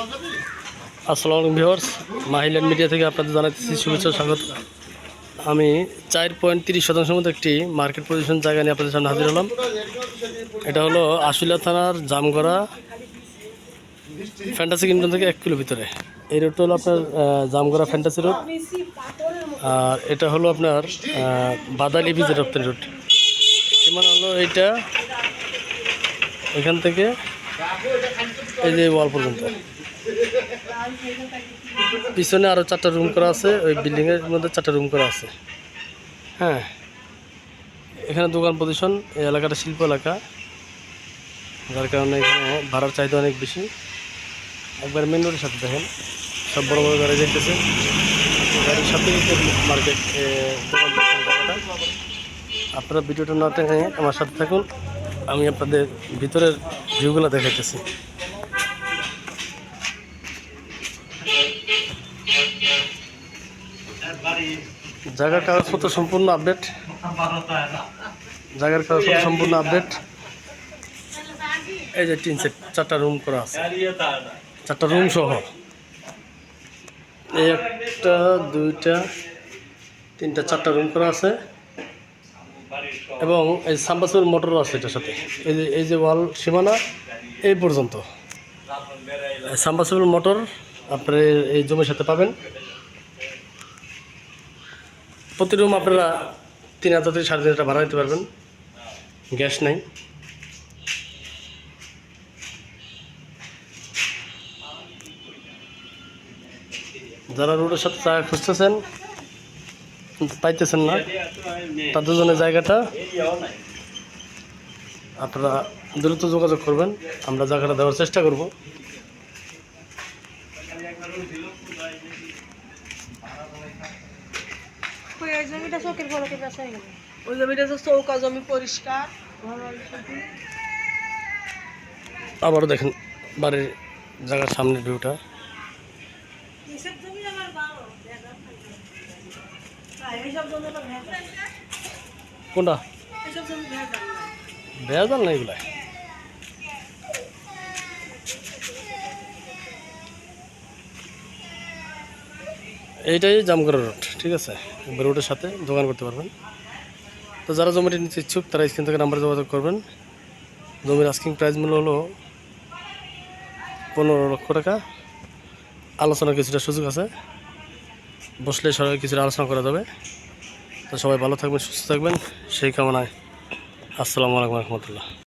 আসসালামু আলাইকুম viewers মাহিল্যান্ড media থেকে আপনাদের জানাচ্ছি শুভেচ্ছা স্বাগত। আমি চার পয়েন্ট তিরিশ শতাংশের মতো একটি মার্কেট পজিশন জায়গা নিয়ে আপনাদের সামনে হাজির হলাম। এটা হলো আশুলিয়া থানার জামগড়া ফ্যান্টাসি কিংডম থেকে এক কিলো ভিতরে। এই রোডটা হলো আপনার জামগড়া ফ্যান্টাসি রোড আর এটা হলো আপনার বাদালি বিজের রপ্তানি রোড সীমানা হলো এইটা, এখান থেকে এই যে ওয়াল পর্যন্ত। পিছনে আরও চারটা রুম করা আছে, ওই বিল্ডিংয়ের মধ্যে চারটা রুম করা আছে। হ্যাঁ। এখানে দোকান পজিশন এই এলাকাটা শিল্প এলাকা। যার কারণে এখানে ভাড়ার চাহিদা অনেক বেশি। একবার মেন রোডের সাথে দেখেন, সব বড় বড় গাড়ি দেখতেছে গাড়ির সাথে মার্কেট আপনারা ভিডিওটা না টেনে আমার সাথে থাকুন, আমি আপনাদের ভিতরের ভিউগুলো দেখাইতেছি। জায়গার কাগজপত্র সম্পূর্ণ আপডেট জায়গার কাগজপত্র সম্পূর্ণ আপডেট এই যে তিন সেট চারটা রুম করা আছে। চারটা রুম সহ। এই একটা, দুইটা, তিনটা, চারটা রুম করা আছে। এবং এই সাম্বাসুর মোটরও আছে এটার সাথে। এই যে এই যে ওয়াল সীমানা, এই পর্যন্ত। সাম্বাসুর মোটর আপনার এই জমির সাথে পাবেন। প্রতি রুম আপনারা তিন হাজার থেকে সাড়ে তিন হাজার ভাড়া দিতে পারবেন। গ্যাস নাই। যারা রোডের সাথে জায়গা খুঁজতেছেন, পাইতেছেন না, তাদের জন্য জায়গাটা আপনারা দ্রুত যোগাযোগ করবেন। আমরা জায়গাটা দেওয়ার চেষ্টা করব। ওই জমিটা চোখের ফলকে বেচা হয়ে গেল। ওই জমিটা তো চৌকা জমি পরিষ্কার। আবারও দেখেন বাড়ির জায়গার সামনের ভিউটা। ভেজাল। কোনটা? ভেজাল। না বেজাল না এগুলা এইটাই জামগড়া রোড ঠিক আছে? রোডের সাথে দোকান করতে পারবেন। তো যারা জমিটি নিতে ইচ্ছুক, তারা স্ক্রিন থেকে নাম্বারে যোগাযোগ করবেন। জমির আস্কিং প্রাইস মূল্য হলো পনেরো লক্ষ টাকা। আলোচনা কিছুটা সুযোগ আছে। বসলে সবাই কিছুটা আলোচনা করা যাবে। তো সবাই ভালো থাকবেন, সুস্থ থাকবেন। সেই কামনায় আসসালামু আলাইকুম রহমতুল্লাহ।